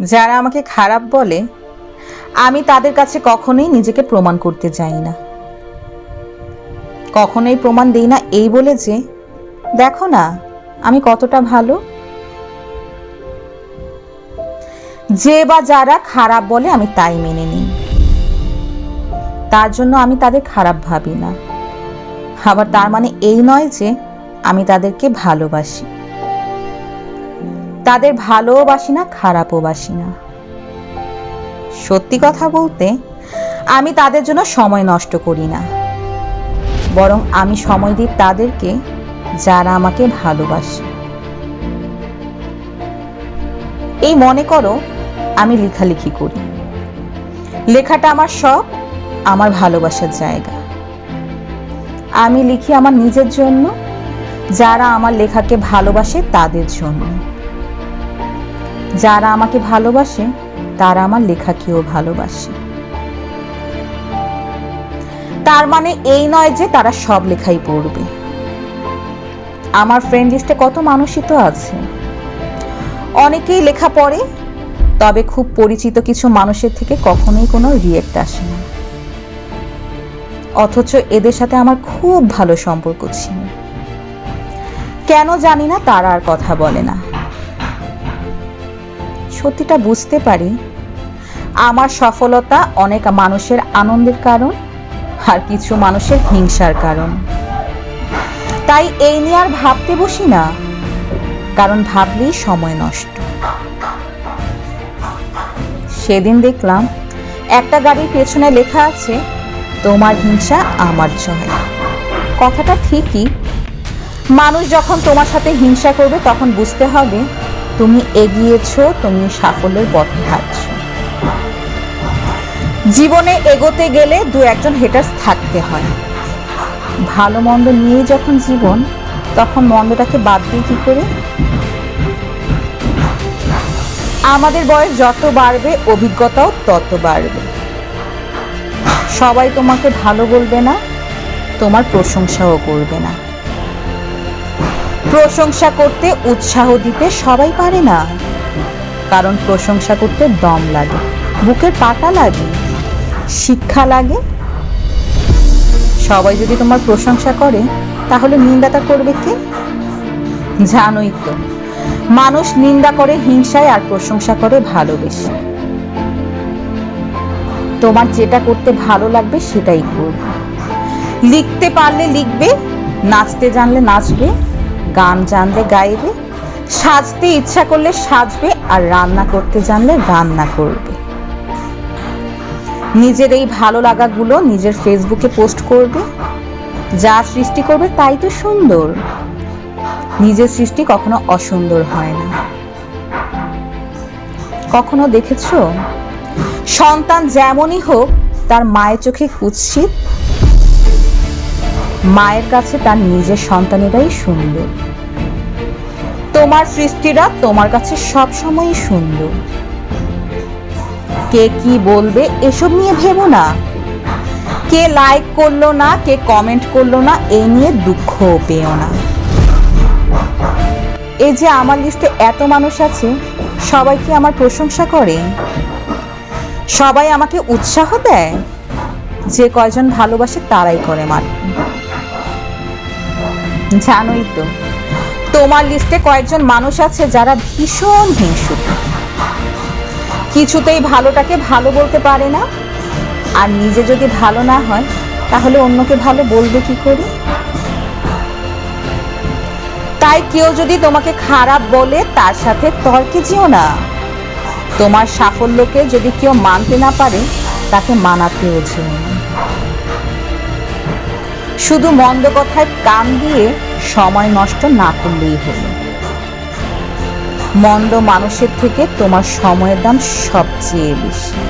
যারা আমাকে খারাপ বলে, আমি তাদের কাছে কখনোই নিজেকে প্রমাণ করতে চাই না। কখনোই প্রমাণ দেই না এই বলে যে, দেখো না, আমি কতটা ভালো। যে বা যারা খারাপ বলে, আমি তাই মেনে নিই। তার জন্য আমি তাদের খারাপ ভাবি না। আবার তার মানে এই নয় যে, আমি তাদেরকে ভালোবাসি। তাদের ভালোও বাসি না, খারাপও বাসি না। সত্যি কথা বলতে, আমি তাদের জন্য সময় নষ্ট করি না। বরং আমি সময় দিই তাদেরকে যারা আমাকে ভালোবাসে। এই মনে করো, আমি লেখালেখি করি। লেখাটা আমার শখ, আমার ভালোবাসার জায়গা। আমি লিখি আমার নিজের জন্য, যারা আমার লেখাকে ভালোবাসে তাদের জন্য। যারা আমাকে ভালোবাসে, তারা আমার লেখাকেও ভালোবাসে। তার মানে এই নয় যে তারা সব লেখাই পড়বে। আমার ফ্রেন্ড লিস্টে কত মানুষই তো আছে। অনেকেই লেখা পড়ে, তবে খুব পরিচিত কিছু মানুষের থেকে কখনোই কোনো রিয়েক্ট আসে না। অথচ এদের সাথে আমার খুব ভালো সম্পর্ক ছিল। কেন জানি না তারা আর কথা বলে না। সত্যিটা বুঝতে পারি। আমার সফলতা অনেক মানুষের আনন্দের কারণ আর কিছু মানুষের হিংসার কারণ। তাই এই নিয়ে আর ভাবতে বসি না, কারণ ভাবলেই সময় নষ্ট। সেদিন দেখলাম একটা গাড়ির পেছনে লেখা আছে, তোমার হিংসা আমার জয়। কথাটা ঠিকই। মানুষ যখন তোমার সাথে হিংসা করবে তখন বুঝতে হবে তুমি এগিয়েছো, তুমি সাফল্যের পথে হাঁটছ। জীবনে এগোতে গেলে দু একজন হেটার্স থাকতে হয়। ভালো মন্দ নিয়ে যখন জীবন, তখন মন্দটাকে বাদ দিয়ে কি করে? আমাদের বয়স যত বাড়বে, অভিজ্ঞতাও তত বাড়বে। সবাই তোমাকে ভালো বলবে না, তোমার প্রশংসাও করবে না। প্রশংসা করতে উৎসাহ দিতে সবাই পারে না। কারণ প্রশংসা করতে দম লাগে, বুকের পাটা লাগে, শিক্ষা লাগে। সবাই যদি তোমার প্রশংসা করে, তাহলে নিন্দাটা করবে কে? জানোই তো, মানুষ নিন্দা করে, হিংসায় আর প্রশংসা করে ভালোবেসে। তোমার যেটা করতে ভালো লাগবে সেটাই করবে। লিখতে পারলে লিখবে, নাচতে জানলে নাচবে। গান জানলে গাইবে, সাজতে ইচ্ছা করলে সাজবে আর রান্না করতে জানলে রান্না করবে। নিজের এই ভালো লাগাগুলো নিজের ফেসবুকে পোস্ট করবে, যা সৃষ্টি করবে তাই তো সুন্দর। নিজের সৃষ্টি কখনো অসুন্দর হয় না। কখনো দেখেছ? সন্তান যেমনই হোক, তার মায়ের চোখে কুৎসিত মায়ের কাছে তার নিজের সন্তানেরাই সুন্দর তোমার সৃষ্টিরা তোমার কাছে সব সময়ই সুন্দর কে কি বলবে এসব নিয়ে ভেবো না। কে লাইক করল না, কে কমেন্ট করল না, এই নিয়ে দুঃখ পেও না। এই যে আমার লিস্টে এত মানুষ আছে, সবাই কি আমার প্রশংসা করে? সবাই আমাকে উৎসাহ দেয়? যে কয়জন ভালোবাসে তারাই করে মাত্র। জানোই তো, তোমার লিস্টে কয়েকজন মানুষ আছে যারা ভীষণ হিংসুক কিছুতেই ভালোটাকে ভালো বলতে পারে না, আর নিজে যদি ভালো না হয়, তাহলে অন্যকে ভালো বলবে কি করে? তাই কেউ যদি তোমাকে খারাপ বলে, তার সাথে তর্কে যেও না। তোমার সাফল্যকে যদি কেউ মানতে না পারে, তাকে মানাতেও যেও না। শুধু মন্দ কথায় কান দিয়ে সময় নষ্ট না করলেই হলো। মন্দ মানুষের থেকে তোমার সময়ের দাম সবচেয়ে বেশি।